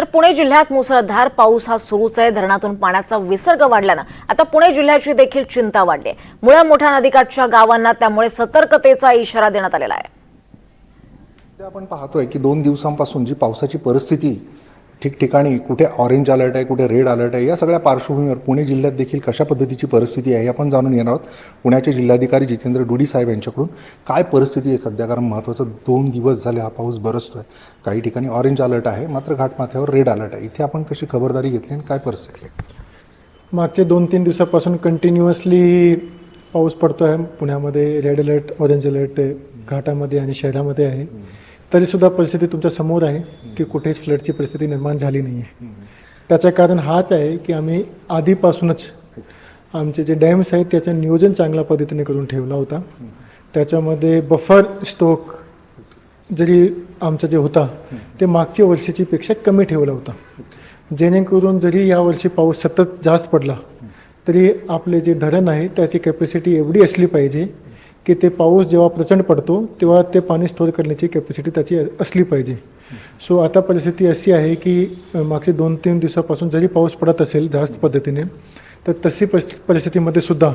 तर पुणे जिल्ह्यात मुसळधार पाऊस हा सुरूच आहे. धरणातून पाण्याचा विसर्ग वाढल्यानं आता पुणे जिल्ह्याची देखील चिंता वाढली आहे. मुळ्या मोठ्या नदीकाठच्या गावांना त्यामुळे सतर्कतेचा इशारा देण्यात आलेला आहे. आपण पाहतोय की दोन दिवसांपासून जी पावसाची परिस्थिती ठिकठिकाणी कुठे ऑरेंज अलर्ट आहे कुठे रेड अलर्ट आहे या सगळ्या पार्श्वभूमीवर पुणे जिल्ह्यात देखील कशा पद्धतीची परिस्थिती आहे हे आपण जाणून घेणार आहोत. पुण्याचे जिल्हाधिकारी जितेंद्र डुडी साहेब यांच्याकडून. काय परिस्थिती आहे सध्या? कारण महत्त्वाचं दोन दिवस झाले हा पाऊस बरसतोय. काही ठिकाणी ऑरेंज अलर्ट आहे मात्र घाटमाथ्यावर रेड अलर्ट आहे. इथे आपण कशी खबरदारी घेतली आणि काय परिस्थिती आहे? मागचे दोन तीन दिवसापासून कंटिन्युअसली पाऊस पडतो आहे पुण्यामध्ये रेड अलर्ट ऑरेंज अलर्ट घाटामध्ये आणि शहरामध्ये आहे. तरीसुद्धा परिस्थिती तुमच्यासमोर आहे की कुठेच फ्लडची परिस्थिती निर्माण झाली नाही आहे त्याचं कारण हाच आहे की आम्ही आधीपासूनच आमचे जे डॅम्स आहेत त्याचं नियोजन चांगल्या पद्धतीने करून ठेवला होता. त्याच्यामध्ये बफर स्टोक जरी आमचा जे होता ते मागच्या वर्षीची पेक्षा कमी ठेवला होता. जेणेकरून जरी यावर्षी पाऊस सतत जास्त पडला तरी आपले जे धरण आहे त्याची कॅपॅसिटी एवढी असली पाहिजे की ते पाऊस जेव्हा प्रचंड पडतो तेव्हा ते पाणी स्टोअर करण्याची कॅपॅसिटी त्याची असली पाहिजे. सो आता परिस्थिती अशी आहे की मागचे दोन तीन दिवसापासून जरी पाऊस पडत असेल जास्त पद्धतीने तर तशी परिस्थितीमध्ये सुद्धा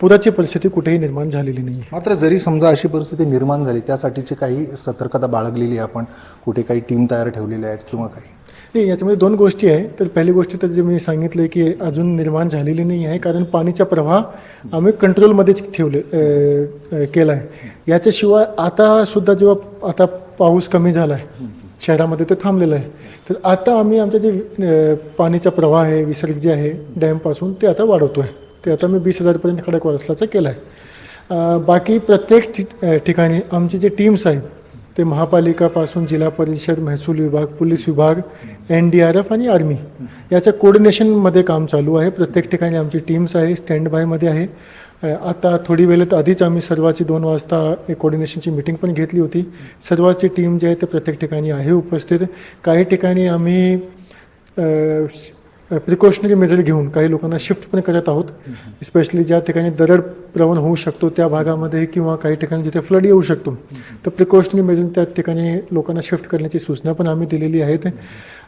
पुराची परिस्थिती कुठेही निर्माण झालेली नाही मात्र जरी समजा अशी परिस्थिती निर्माण झाली त्यासाठीची काही सतर्कता बाळगलेली आहे आपण कुठे काही टीम तयार ठेवलेल्या आहेत किंवा काही? नाही याच्यामध्ये दोन गोष्टी आहे. तर पहिली गोष्ट तर जे मी सांगितलं की अजून निर्माण झालेली नाही आहे कारण पाणीचा प्रवाह आम्ही कंट्रोलमध्येच ठेवले केला आहे याच्याशिवाय आता सुद्धा जेव्हा आता पाऊस कमी झाला आहे शहरामध्ये ते थांबलेलं आहे. तर आता आम्ही आमचं जे पाणीचा प्रवाह आहे विसर्ग जे आहे डॅमपासून ते आता वाढवतो आहे ते आता मी वीस हजारपर्यंत खडक वारसलाचा केला आहे बाकी प्रत्येक ठिकाणी आमची जे टीम्स आहेत ते महापालिकापासून जिल्हा परिषद महसूल विभाग पोलीस विभाग एन डी आर एफ आणि आर्मी याच्या कोऑर्डिनेशनमध्ये काम चालू आहे. प्रत्येक ठिकाणी आमची टीम्स आहे स्टँड बायमध्ये आहे आता थोडी वेळेत आधीच आम्ही सर्वाची दोन वाजता एक कोऑर्डिनेशनची मिटिंग पण घेतली होती. सर्वाची टीम जी आहे ते प्रत्येक ठिकाणी आहे उपस्थित. काही ठिकाणी आम्ही प्रिकॉशनरी मेजर घेऊन काही लोकांना शिफ्ट पण करत आहोत. स्पेशली ज्या ठिकाणी दरड प्रवण होऊ शकतो त्या भागामध्ये किंवा काही ठिकाणी जिथे फ्लड येऊ शकतो. तर प्रिकॉशनरी मेजून त्या ठिकाणी लोकांना शिफ्ट करण्याची सूचना पण आम्ही दिलेली आहेत.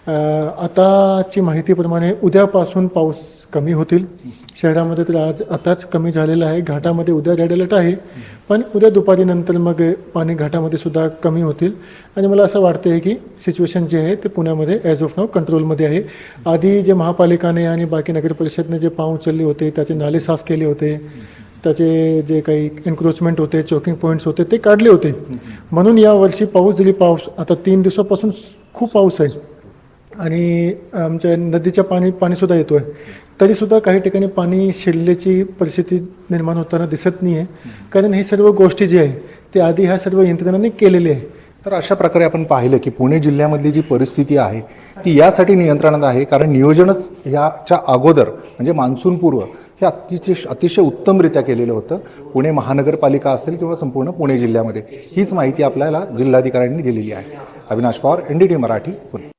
आताची माहितीप्रमाणे उद्यापासून पाऊस कमी होतील. शहरामध्ये तर आज आताच कमी झालेला आहे. घाटामध्ये उद्या रेड अलर्ट आहे. पण उद्या दुपारी नंतर मग पाणी घाटामध्ये सुद्धा कमी होतील. आणि मला असं वाटतं आहे की सिच्युएशन जे आहे ते पुण्यामध्ये ॲज ऑफ नाव कंट्रोलमध्ये आहे. आधी जे महापालिकाने आणि बाकी नगर परिषदने जे पाव उचलले होते त्याचे नाले साफ केले होते. त्याचे जे काही एन्क्रोचमेंट होते चोकिंग पॉईंट्स होते ते काढले होते. म्हणून यावर्षी पाऊस दिली पाऊस आता तीन दिवसापासून खूप पाऊस आहे. आणि आमच्या नदीच्या पाणी पाणीसुद्धा येतो आहे तरीसुद्धा काही ठिकाणी पाणी शिरल्याची परिस्थिती निर्माण होताना दिसत नाही आहे कारण हे सर्व गोष्टी जी आहे ते आधी ह्या सर्व यंत्रणांनी केलेले आहे. तर अशा प्रकारे आपण पाहिलं की पुणे जिल्ह्यामधली जी परिस्थिती आहे ती यासाठी नियंत्रणात आहे कारण नियोजनच याच्या अगोदर म्हणजे मान्सूनपूर्व हे अतिशय अतिशय उत्तमरित्या केलेलं होतं. पुणे महानगरपालिका असेल किंवा संपूर्ण पुणे जिल्ह्यामध्ये हीच माहिती आपल्याला जिल्हाधिकाऱ्यांनी दिलेली आहे. Avinash Pawar N D T Marathi Pune.